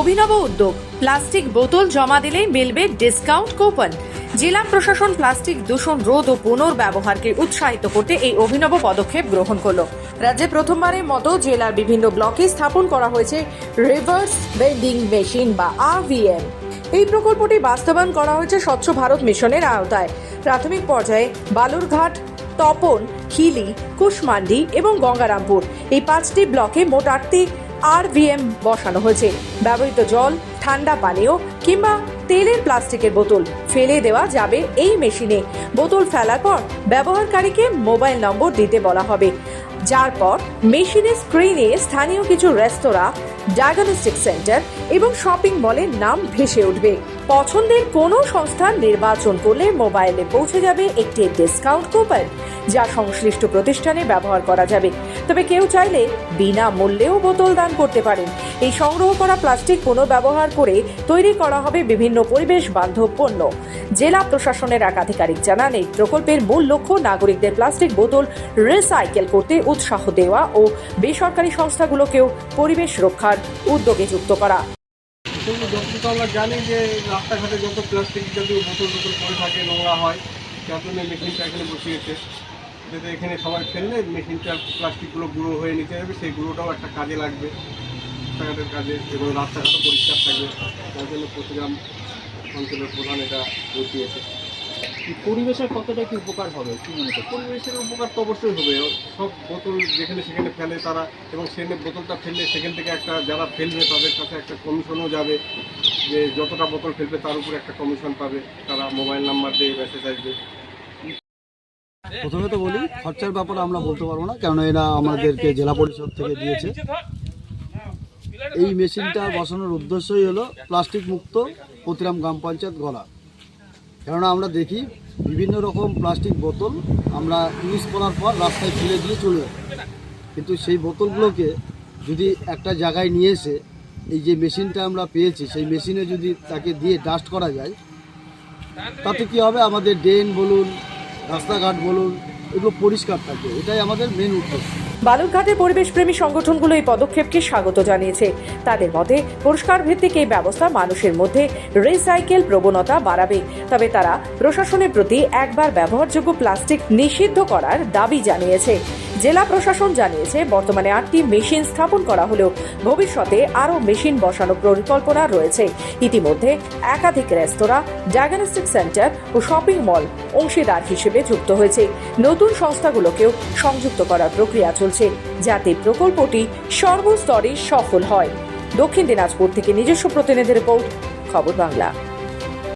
অভিনব উদ্যোগ। প্লাস্টিক বোতল জমা দিলেই মিলবে ডিসকাউন্ট কুপন জেলা প্রশাসন প্লাস্টিক দূষণ রোধ ও পুনর্ব্যবহারকে উৎসাহিত করতে এই অভিনব পদক্ষেপ গ্রহণ করল। রাজ্যে প্রথমবারের মতো জেলার বিভিন্ন ব্লকে স্থাপন করা হয়েছে রিভার্স ভেন্ডিং মেশিন বা আরভিএম এই প্রকল্পটি বাস্তবায়ন করা হয়েছে স্বচ্ছ ভারত মিশনের আওতায়। প্রাথমিক পর্যায়ে বালুরঘাট, তপন হিলি কুশমান্ডি এবং গঙ্গারামপুর। এই পাঁচটি ব্লকে মোট আটটি আরভিএম বসানো হয়েছে। ব্যবহৃত জল, ঠান্ডা পানীয় কিংবা তেলের প্লাস্টিকের বোতল। ফেলে দেওয়া যাবে এই মেশিনে। বোতল ফেলার পর ব্যবহারকারীকে মোবাইল নম্বর দিতে বলা হবে। যার পর মেশিনের স্ক্রিনে স্থানীয় কিছু রেস্তোরাঁ ডায়াগনস্টিক সেন্টার এবং শপিং মলের নাম ভেসে উঠবে। পছন্দের কোনো সংস্থান নির্বাচন করলে মোবাইলে পৌঁছে যাবে একটি ডিসকাউন্ট কুপন যা সংশ্লিষ্ট প্রতিষ্ঠানে ব্যবহার করা যাবে। তবে কেউ চাইলে বিনা মূল্যেও বোতল দান করতে পারেন। এই সংগ্রহ করা প্লাস্টিক পুনর্ব্যবহার করে তৈরি করা হবে বিভিন্ন পরিবেশ বান্ধব পণ্য। জেলা প্রশাসনের এক আধিকারিক জানান, এই প্রকল্পের মূল লক্ষ্য নাগরিকদের প্লাস্টিক বোতল রিসাইকেল করতে উৎসাহ দেওয়া ও বেসরকারি সংস্থাগুলোকেও পরিবেশ রক্ষার উদ্যোগে যুক্ত করা। যতটুকু আমরা জানি যে রাস্তাঘাটে যত প্লাস্টিক জাতীয় বোতল বোতল পড়ে থাকে, নোংরা হয়, যার জন্য মেশিনটা এখানে বসিয়েছে যাতে এখানে সবাই ফেললে মেশিনটা প্লাস্টিকগুলো গুঁড়ো হয়ে নিতে হবে সেই গুঁড়োটাও একটা কাজে লাগবে। রাস্তাঘাটের কাজে এবং রাস্তাঘাটও পরিষ্কার থাকবে। যার জন্য প্রতিগ্রাম অঞ্চলের প্রধান এটা বসিয়েছে। পরিবেশের কতটা কি উপকার হবে? কি মনে করছেন? পরিবেশের উপকার তো অবশ্যই হবে। সব বোতল যেখানে সেখানে ফেলে তারা এবং সেখানে বোতলটা ফেললে সেখান থেকে একটা যারা ফেলবে তাদের কাছে একটা কমিশনও যাবে যে যতটা বোতল ফেলবে তার উপরে একটা কমিশন পাবে। তারা মোবাইল নাম্বার দিয়ে মেসেজ আসবে। প্রথমে তো বলি খরচার ব্যাপারে আমরা বলতে পারব না কেন এরা আমাদেরকে জেলা পরিষদ থেকে দিয়েছে। এই মেশিনটা বসানোর উদ্দেশ্যই হলো প্লাস্টিক মুক্ত প্রতিরাম গ্রাম পঞ্চায়েত গলা। কেননা আমরা দেখি বিভিন্ন রকম প্লাস্টিক বোতল আমরা ইউজ করার পর রাস্তায় ফেলে দিয়ে চলে যাই। কিন্তু সেই বোতলগুলোকে যদি একটা জায়গায় নিয়ে এসে এই যে মেশিনটা আমরা পেয়েছি, সেই মেশিনে যদি তাকে দিয়ে ডাস্ট করা যায়, তাতে কি হবে? আমাদের ড্রেন বলুন, রাস্তাঘাট বলুন, এগুলো পরিষ্কার থাকবে। এটাই আমাদের মেন উদ্দেশ্য। বালুরঘাটের পরিবেশপ্রেমী সংগঠনগুলো এই পদক্ষেপকে স্বাগত জানিয়েছে। তাদের মতে পুরস্কার ভিত্তিক এই ব্যবস্থা মানুষের মধ্যে রিসাইকেল প্রবণতা বাড়াবে। তবে তারা প্রশাসনের প্রতি একবার ব্যবহারযোগ্য প্লাস্টিক নিষিদ্ধ করার দাবি জানিয়েছে। জেলা প্রশাসন জানিয়েছে, বর্তমানে আটটি মেশিন স্থাপন করা হলেও ভবিষ্যতে আরও মেশিন বসানোর পরিকল্পনা রয়েছে। ইতিমধ্যে একাধিক রেস্তোরাঁ, ডায়াগনস্টিক সেন্টার ও শপিং মল অংশীদার হিসেবে যুক্ত হয়েছে। নতুন সংস্থাগুলোকেও সংযুক্ত করার প্রক্রিয়া চলছে, যাতে প্রকল্পটি সর্বস্তরে সফল হয়। দক্ষিণ দিনাজপুর থেকে নিজস্ব প্রতিনিধি রিপোর্ট, খবর বাংলা।